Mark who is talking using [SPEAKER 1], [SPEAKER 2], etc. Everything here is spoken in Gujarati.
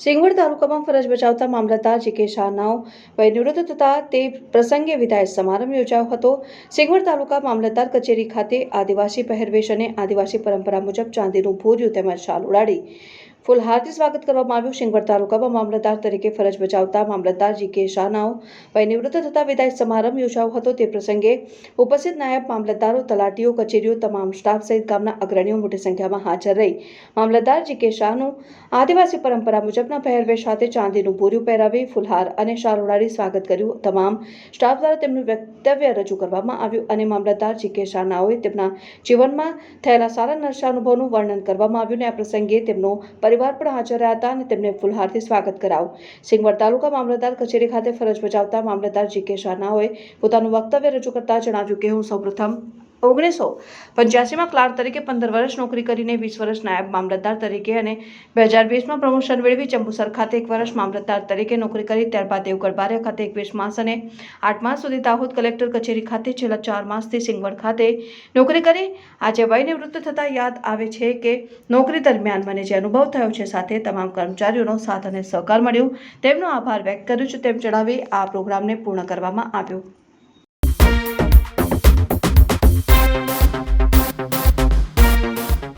[SPEAKER 1] સિંગવડ તાલુકામાં ફરજ બજાવતા મામલતદાર જી કે શાહનાઓ વય થતા તે પ્રસંગે વિદાય સમારંભ યોજાયો હતો. સિંગવડ તાલુકા મામલતદાર કચેરી ખાતે આદિવાસી પહેરવેશ અને આદિવાસી પરંપરા મુજબ ચાંદીનું ભૂર્યું તેમજ શાલ ઉડાડી ફૂલહારથી સ્વાગત કરવામાં આવ્યું. શિંગવડ તાલુકામાં મામલતદાર તરીકે ફરજ બજાવતા મામલતદાર જી કે શાહનાઓ ભાઈ નિવૃત્ત થતા વિદાય સમારંભ યોજાયો હતો. તે પ્રસંગે ઉપસ્થિત નાયબ મામલતદારો, તલાટીઓ, કચેરીઓ તમામ સ્ટાફ સહિત ગામના અગ્રણીઓ મોટી સંખ્યામાં હાજર રહી. મામલતદાર જી કે શાહનું આદિવાસી પરંપરા મુજબના પહેરવેશ સાથે ચાંદીનું બોર્યું પહેરાવી ફુલહાર અને શાલ ઉડાડી સ્વાગત કર્યું. તમામ સ્ટાફ દ્વારા તેમનું વક્તવ્ય રજૂ કરવામાં આવ્યું અને મામલતદાર જી કે શાહનાઓએ તેમના જીવનમાં થયેલા સારા નરસા અનુભવનું વર્ણન કરવામાં આવ્યું અને આ પ્રસંગે તેમનો પરિવાર પણ હાજર રહ્યા હતા અને તેમને ફુલહારથી સ્વાગત કરાવ્યું સિંગવડ તાલુકા મામલતદાર કચેરી ખાતે ફરજ બજાવતા મામલતદાર જી કે શાહનાઓએ પોતાનું વક્તવ્ય રજૂ કરતા જણાવ્યું કે, હું સૌપ્રથમ ઓગણીસો પંચ્યાસીમાં ક્લાર્ક તરીકે પંદર વર્ષ નોકરી કરીને વીસ વર્ષ નાયબ મામલતદાર તરીકે અને બે હજાર વીસમાં પ્રમોશન મેળવી ચંબુસર ખાતે એક વર્ષ મામલતદાર તરીકે નોકરી કરી, ત્યારબાદ દેવગઢબારિયા ખાતે એકવીસ માસ અને આઠ માસ સુધી દાહોદ કલેક્ટર કચેરી ખાતે છેલ્લા ચાર માસથી સિંગવડ ખાતે નોકરી કરી. આજે વય નિવૃત્ત થતાં યાદ આવે છે કે નોકરી દરમિયાન મને જે અનુભવ થયો છે સાથે તમામ કર્મચારીઓનો સાથ અને સહકાર મળ્યો. તેમનો આભાર વ્યક્ત કર્યો છે. તેમ જણાવી આ પ્રોગ્રામને પૂર્ણ કરવામાં આવ્યો.